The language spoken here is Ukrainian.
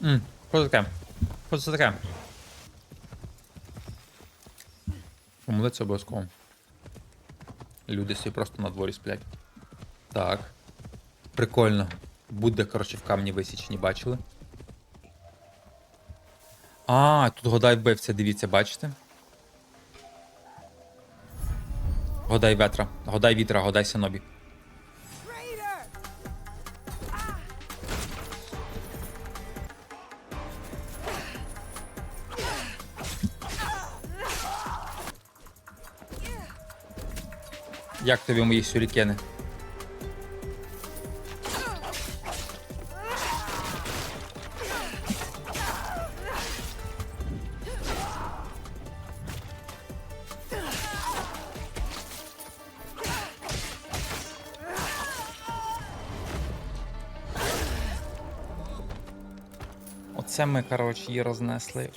Що це таке? Це таке? Помолиться обов'язково. Люди собі просто на дворі сплять. Так. Прикольно. Буде, коротше, в камні висічені, бачили? А, тут Годай вбився, дивіться, бачите? Годай ветра, Годай вітра, Годай Синобі. Як тобі мої сюрікени? Оце ми, коротше, її рознесли.